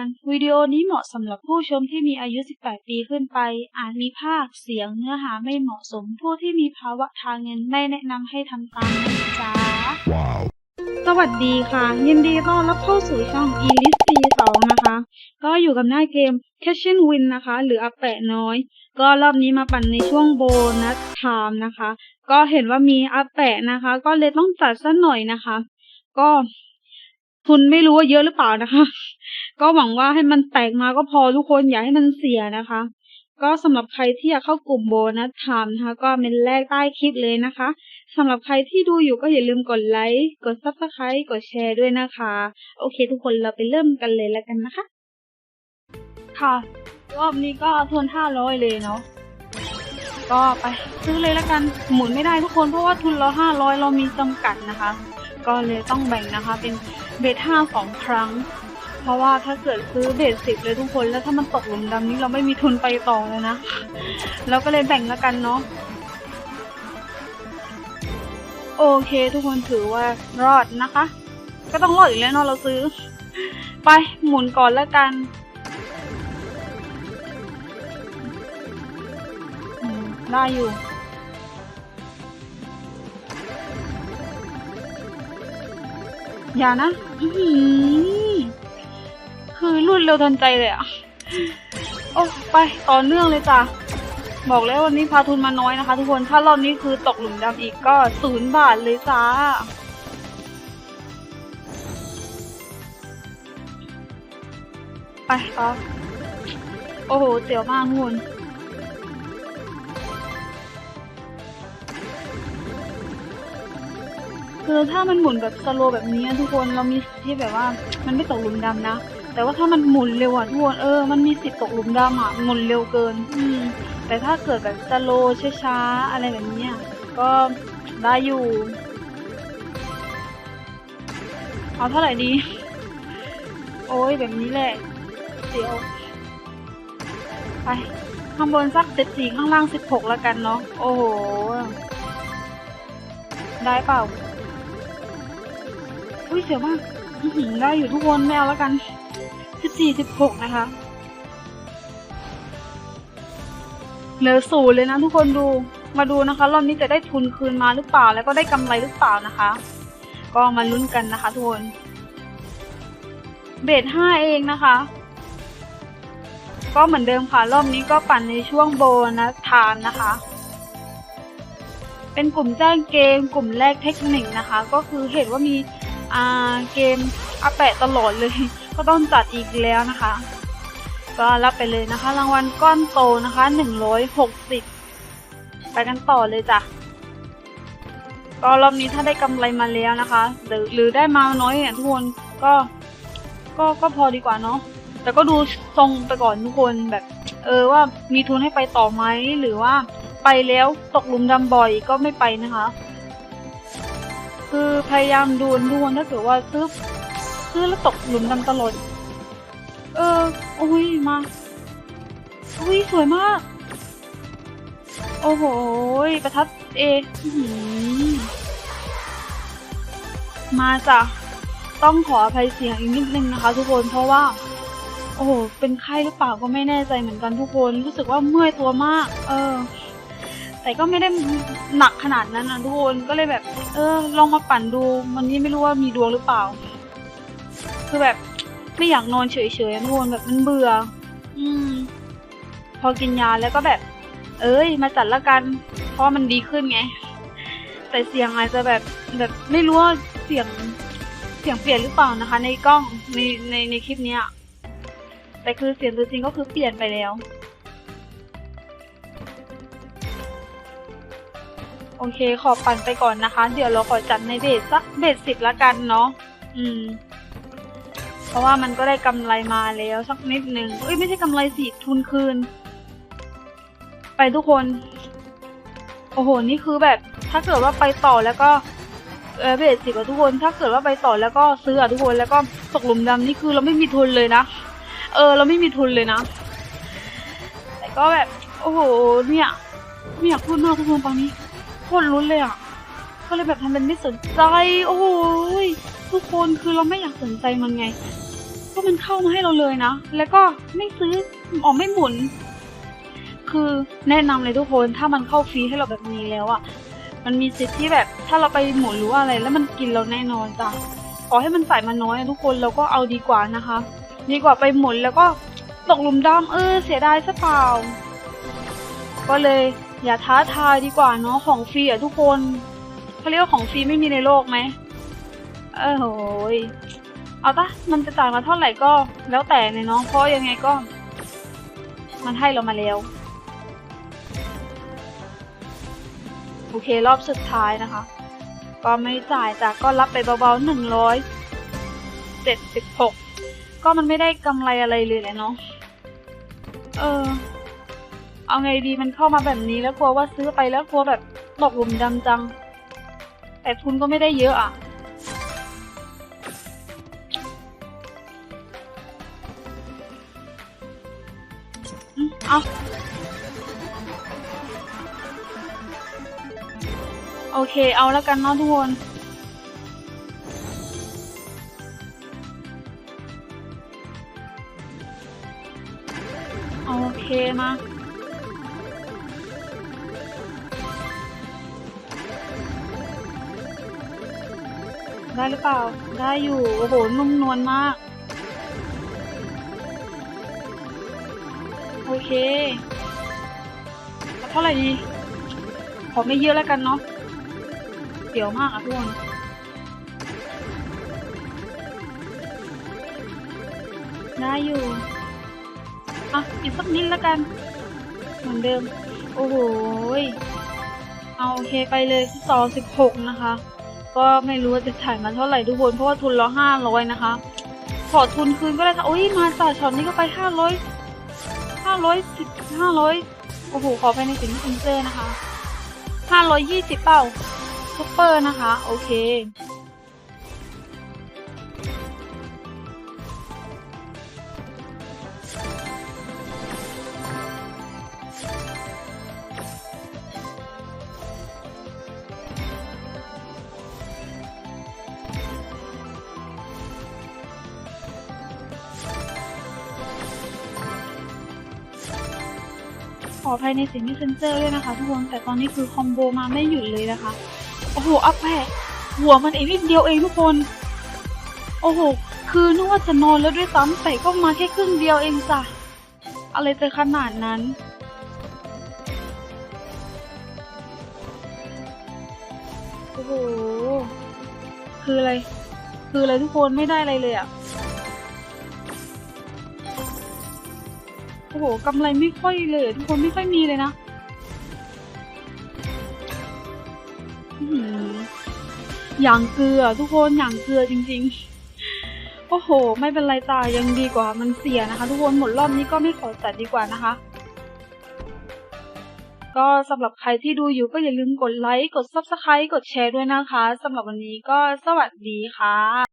อนวิดีโอนี้เหมาะสำหรับผู้ชมที่มีอายุ 18 ปีขึ้นไป อาจมีภาพเสียงเนื้อหาไม่เหมาะสม ผู้ที่มีภาวะทางเงินไม่แนะนำให้ทำตามนะจ๊ะ Wow. สวัสดีค่ะ ยินดีต้อนรับเข้าสู่ช่อง e l i s t 2นะคะ ก็อยู่กับหน้าเกม Catch and Win นะคะ หรืออาแปะน้อย ก็รอบนี้มาปั่นในช่วงโบนัสไทม์นะคะ ก็เห็นว่ามีอาแปะนะคะ ก็เลยต้องจัดสักหน่อยนะคะ ก็ ทุนไม่รู้ว่าเยอะหรือเปล่านะคะ ก็หวังว่าให้มันแตกมาก็พอทุกคนอย่าให้มันเสียนะคะ ก็สำหรับใครที่อยากเข้ากลุ่มโบนัสไทม์นะคะ ก็เป็นแรกใต้คลิปเลยนะคะสำหรับใครที่ดูอยู่ก็อย่าลืมกดไลค์ กด subscribe กดแชร์ด้วยนะคะ โอเค ทุกคนเราไปเริ่มกันเลยแล้วกันนะคะ ค่ะ รอบนี้ก็ทุน500เลยเนาะก็ไปซื้อเลยแล้วกันหมุนไม่ได้ทุกคนเพราะว่าทุนเรา500เรามีจำกัดนะคะ ก็เลยต้องแบ่งนะคะเป็น เบทห้าสองครั้ง เพราะว่าถ้าเกิดซื้อเบทสิบเลยทุกคน แล้วถ้ามันตกหลุมดำนี้เราไม่มีทุนไปต่อเลยนะ เราก็เลยแบ่งแล้วกันเนาะ โอเคทุกคนถือว่ารอดนะคะ ก็ต้องรอดอยู่แล้วเนาะเราซื้อ ไปหมุนก่อนแล้วกันได้อยู่ อย่านะอืคือรุ่นเร็วทันใจเลยอะโอ้ไปต่อเนื่องเลยจ้ะ บอกแล้ววันนี้พาทุนมาน้อยนะคะทุกคน ถ้ารอบนี้คือตกหลุมดำอีกก็ศูนย์บาทเลยจ้าไปต่อโอ้โหเสียวมากทุกคน คือถ้ามันหมุนแบบสโลแบบนี้ทุกคนเรามีที่แบบว่ามันไม่ตกหลุมดำนะ แต่ว่าถ้ามันหมุนเร็วอะทุกคนเออมันมีสิทธิ์ตกหลุมดำอะหมุนเร็วเกิน อืมแต่ถ้าเกิดแบบสโลช้าๆอะไรแบบนี้ก็ได้อยู่เอาเท่าไหร่ดี โอ้ยแบบนี้แหละเดี๋ยวไปข้างบนสักเจ็ดสี่ข้างล่างสิบหกแล้วกันเนาะโอ้โห ได้เปล่า อุ้ยเสียวมากหือได้อยู่ทุกคนไม่เอาแล้วกันสิบสี่สิบหกนะคะเหลือศูนย์เลยนะทุกคนดูมาดูนะคะ รอบนี้จะได้ทุนคืนมาหรือเปล่า แล้วก็ได้กำไรหรือเปล่านะคะ ก็มาลุ้นกันนะคะทุกคนเบสห้าเองนะคะ ก็เหมือนเดิมค่ะ รอบนี้ก็ปั่นในช่วงโบนัสทม์นะคะ เป็นกลุ่มแจ้งเกม กลุ่มแรกเทคนิคนะคะ ก็คือเห็นว่ามี อ่าเกมอาแปะตลอดเลย ก็ต้องจัดอีกแล้วนะคะ ก็รับไปเลยนะคะ รางวัลก้อนโตนะคะหนึ่งร้อยหกสิบไปกันต่อเลยจ้ะก็รอบนี้ถ้าได้กำไรมาแล้วนะคะ หรือหรือได้มาน้อยเนี่ยทุกคนก็ก็ก็พอดีกว่าเนาะแต่ก็ดูทรงไปก่อนทุกคนแบบ เออว่ามีทุนให้ไปต่อไหมหรือว่าไปแล้วตกหลุมดำบ่อยก็ไม่ไปนะคะ คือพยายามดูทุกคนถ้าเกิดว่าซื้อซื้อแล้วตกหลุมดำตลอดเออโอ้ยมาอุ้ยสวยมาก โอ้โหประทัดเอหือมาจ้ะต้องขออภัยเสียงอีกนิดนึงนะคะ ทุกคนเพราะว่า โอ้โหเป็นไข้หรือเปล่าก็ไม่แน่ใจเหมือนกันทุกคนรู้สึกว่าเมื่อยตัวมาก เออ แต่ก็ไม่ได้หนักขนาดนั้นนะทุกคนก็เลยแบบ เออ ลองมาปั่นดูวันนี้ไม่รู้ว่ามีดวงหรือเปล่า คือแบบไม่อยากนอนเฉยๆอะทุกคนแบบมันเบื่อ อืม พอกินยาแล้วก็แบบ เอ้ย มาจัดละกัน เพราะมันดีขึ้นไง แต่เสียงอาจจะแบบแบบไม่รู้ว่าเสียงเสียงเปลี่ยนหรือเปล่านะคะ ในกล้องในในในคลิปเนี้ยแต่คือเสียงตัวจริงก็คือเปลี่ยนไปแล้ว โอเค ขอปั่นไปก่อนนะคะ เดี๋ยวเราขอจัดในเบสสักเบสสิบละกันเนาะ อืม เพราะว่ามันก็ได้กำไรมาแล้วสักนิดหนึ่งเอ้ยไม่ใช่กำไรสิทุนคืน ไปทุกคน โอ้โห นี่คือแบบ ถ้าเกิดว่าไปต่อแล้วก็เออเบสสิบอะทุกคน ถ้าเกิดว่าไปต่อแล้วก็ซื้ออะทุกคน แล้วก็ตกหลุมดำนี่คือเราไม่มีทุนเลยนะ เออ เราไม่มีทุนเลยนะ แต่ก็แบบ โอ้โห เนี่ย ไม่อยากพูดมากทุกคนตอนนี้ คตรลุ้นเลยอะ ก็เลยแบบทำเป็นไม่สนใจ โอ้โหยทุกคนคือเราไม่อยากสนใจมันไง ก็มันเข้ามาให้เราเลยนะ แล้วก็ไม่ซื้อออกไม่หมุน คือแนะนำเลยทุกคนถ้ามันเข้าฟรีให้เราแบบนี้แล้วอะ มันมีสิทธิ์ที่แบบถ้าเราไปหมุนหรือว่าอะไร แล้วมันกินเราแน่นอนจ้ะขอให้มันใส่มาน้อยทุกคนเราก็เอาดีกว่านะคะ ดีกว่าไปหมุนแล้วก็ตกหลุมดำเออเสียดายซะเปล่า ก็เลย อย่าท้าทายดีกว่าเนาะของฟรีอะทุกคนเขาเรียกว่าของฟรีไม่มีในโลกไหมเออโหยเอาปะมันจะจ่ายมาเท่าไหร่ก็แล้วแต่เลยเนาะเพราะยังไงก็ มันให้เรามาแล้ว โอเครอบสุดท้ายนะคะ ก็ไม่จ่ายจ้ะก็รับไปเบาๆหนึ่งร้อยเจ็ดสิบหกก็มันไม่ได้กำไรอะไรเลยแหละเนาะเออ เอาไงดีมันเข้ามาแบบนี้แล้วกลัวว่าซื้อไปแล้วกลัวแบบตกหลุมดำจัง แต่ทุนก็ไม่ได้เยอะอะอืมเอาโอเคเอาแล้วกันเนาะทุกคนโอเคมา ได้หรือเปล่า ได้อยู่ โอ้โห นุ่มนวลมาก โอเคเอาเท่าไหร่ดี ขอไม่เยอะแล้วกันเนาะเดี๋ยวมากอะทุกคนได้อยู่อะอีกสักนิดแล้วกัน เหมือนเดิม โอ้โหเอาโอเคไปเลยต่อสิบหกนะคะ ก็ไม่รู้ว่าจะจ่ายมาเท่าไหร่ทุกคน เพราะว่าทุนเราห้าร้อยนะคะ ขอทุนคืนก็ได้ค่ะโอ้ยมาจ่ายช็อตนี้ก็ไปห้าร้อยห้าร้อยสิบห้าร้อยโอ้โห ขอไปในสินค้าเจอร์นะคะห้าร้อยยี่สิบเป้าซุปเปอร์นะคะ โอเค อภายในสินค้าเจอร์ด้วยนะคะทุกคนแต่ตอนนี้คือคอมโบมาไม่หยุดเลยนะคะโอ้โหอัพแพะหัวมันเองนิดเดียวเองทุกคน โอ้โห คือนึกว่าจะนอนแล้วด้วยซ้ำแต่ก็มาแค่ครึ่งเดียวเองจ้ะอะไรจะขนาดนั้นโอ้โห คืออะไร คืออะไรทุกคนไม่ได้อะไรเลยอะ่ะ โอ้โหกำไรไม่ค่อยเลยทุกคนไม่ค่อยมีเลยนะอื้อหือย่างเกลือทุกคนอย่างเกลือจริง ๆ โอ้โห ไม่เป็นไรตายังดีกว่ามันเสียนะคะ ทุกคนหมดรอบนี้ก็ไม่ขอจัดดีกว่านะคะ ก็สำหรับใครที่ดูอยู่ก็อย่าลืมกดไลค์กด subscribe กดแชร์ด้วยนะคะสำหรับวันนี้ก็สวัสดีค่ะ